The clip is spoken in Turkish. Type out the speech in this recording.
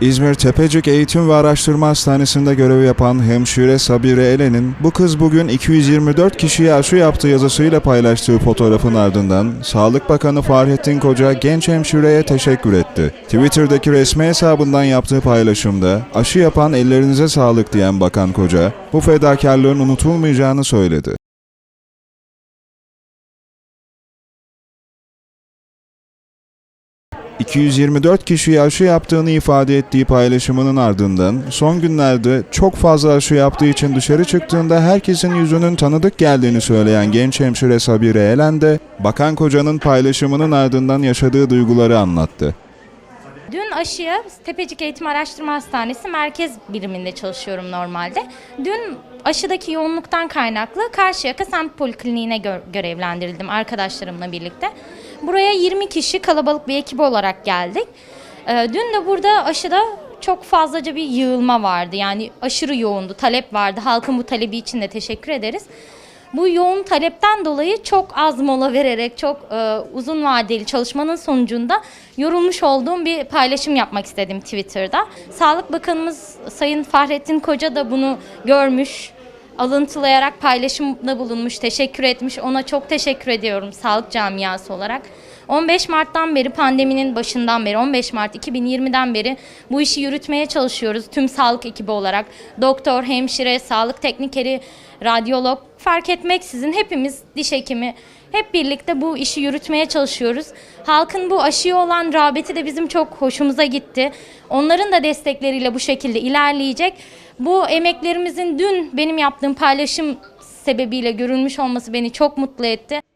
İzmir Tepecik Eğitim ve Araştırma Hastanesi'nde görev yapan hemşire Sabire Elen'in bu kız bugün 224 kişiye aşı yaptığı yazısıyla paylaştığı fotoğrafın ardından Sağlık Bakanı Fahrettin Koca genç hemşireye teşekkür etti. Twitter'daki resmi hesabından yaptığı paylaşımda aşı yapan ellerinize sağlık diyen Bakan Koca bu fedakarlığın unutulmayacağını söyledi. 224 kişiye aşı yaptığını ifade ettiği paylaşımının ardından son günlerde çok fazla aşı yaptığı için dışarı çıktığında herkesin yüzünün tanıdık geldiğini söyleyen genç hemşire Sabire Elen de Bakan Koca'nın paylaşımının ardından yaşadığı duyguları anlattı. Dün aşıya Tepecik Eğitim Araştırma Hastanesi merkez biriminde çalışıyorum normalde. Dün aşıdaki yoğunluktan kaynaklı Karşıyaka Semt Polikliniğine gö- görevlendirildim arkadaşlarımla birlikte. Buraya 20 kişi kalabalık bir ekip olarak geldik. Ee, dün de burada aşıda çok fazlaca bir yığılma vardı. Yani aşırı yoğundu, talep vardı. Halkın bu talebi için de teşekkür ederiz. Bu yoğun talepten dolayı çok az mola vererek çok e, uzun vadeli çalışmanın sonucunda yorulmuş olduğum bir paylaşım yapmak istedim Twitter'da. Sağlık Bakanımız Sayın Fahrettin Koca da bunu görmüş, alıntılayarak paylaşımda bulunmuş, teşekkür etmiş. Ona çok teşekkür ediyorum sağlık camiası olarak. 15 Mart'tan beri pandeminin başından beri 15 Mart 2020'den beri bu işi yürütmeye çalışıyoruz tüm sağlık ekibi olarak. Doktor, hemşire, sağlık teknikeri, radyolog fark etmeksizin hepimiz diş hekimi hep birlikte bu işi yürütmeye çalışıyoruz. Halkın bu aşıya olan rağbeti de bizim çok hoşumuza gitti. Onların da destekleriyle bu şekilde ilerleyecek. Bu emeklerimizin dün benim yaptığım paylaşım sebebiyle görülmüş olması beni çok mutlu etti.